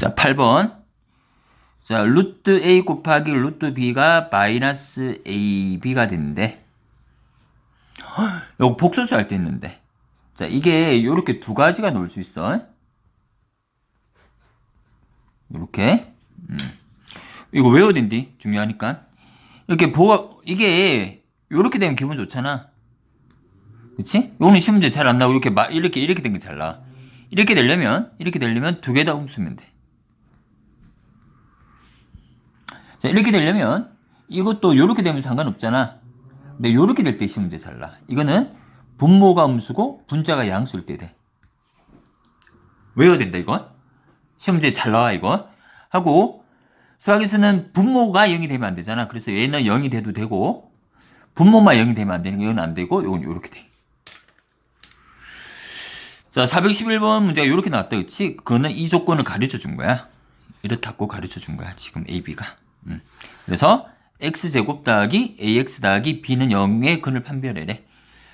자, 8번. 자, 루트 A 곱하기 루트 B가 마이너스 AB가 되는데, 이거 복소수 할 때 있는데. 자, 이게 요렇게 두 가지가 나올 수 있어. 요렇게. 음. 이거 외워야 된디? 중요하니까. 이렇게 보, 이게, 요렇게 되면 기분 좋잖아. 그치? 요거는 시험 문제 잘 안 나오고, 이렇게, 마, 이렇게, 이렇게 된 게 잘 나와. 이렇게 되려면, 이렇게 되려면 두 개다 um수면 돼. 자, 이렇게 되려면, 이것도 요렇게 되면 상관없잖아. 근데 요렇게 될 때 시험 문제 잘 나. 이거는 분모가 음수고, 분자가 양수일 때 돼. 외워야 된다, 이건. 시험 문제 잘 나와, 이거. 하고, 수학에서는 분모가 0이 되면 안 되잖아. 그래서 얘는 0이 돼도 되고, 분모만 0이 되면 안 되는 거, 이건 안 되고, 이건 요렇게 돼. 자, 411번 문제가 이렇게 나왔다, 그치? 그거는 이 조건을 가르쳐 준 거야. 이렇다고 가르쳐 준 거야, 지금 AB가. 음. 그래서 x제곱 더하기 ax 더하기 b는 0의 근을 판별해래.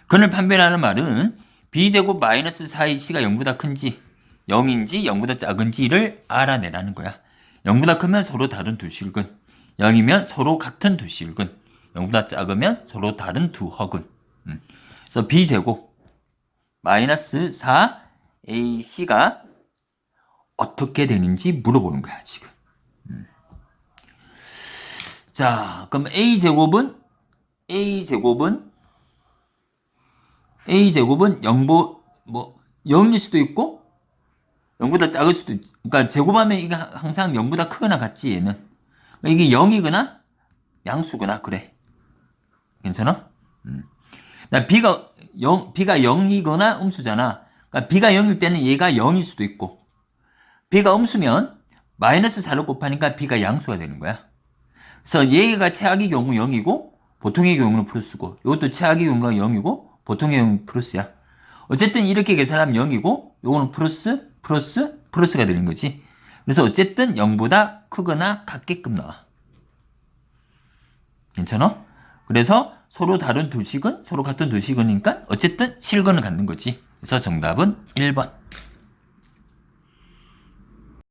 근을 판별하는 말은 b제곱 마이너스 4ac가 0보다 큰지 0인지 0보다 작은지를 알아내라는 거야. 0보다 크면 서로 다른 두 실근, 0이면 서로 같은 두 실근, 0보다 작으면 서로 다른 두 허근. 음. 그래서 b제곱 마이너스 4ac가 어떻게 되는지 물어보는 거야, 지금. 음. 자, 그럼 a제곱은 a제곱은 a제곱은 0보 뭐 0일 수도 있고 0보다 작을 수도 있 그러니까 제곱하면 이게 항상 0보다 크거나 같지 얘는. 그러니까 이게 0이거나 양수거나 그래. 괜찮아? 음. 나 b가 0, b가 0이거나 음수잖아. 그러니까 b가 0일 때는 얘가 0일 수도 있고, b가 음수면 마이너스 4를 곱하니까 b가 양수가 되는 거야. 그래서 얘가 최악의 경우 0이고, 보통의 경우는 플러스고, 이것도 최악의 경우가 0이고, 보통의 경우는 플러스야. 어쨌든 이렇게 계산하면 0이고, 요거는 플러스, 플러스, 플러스가 되는 거지. 그래서 어쨌든 0보다 크거나 같게끔 나와. 괜찮아? 그래서 서로 다른 두 식은 서로 같은 두 식이니까 어쨌든 실근을 갖는 거지. 그래서 정답은 1번.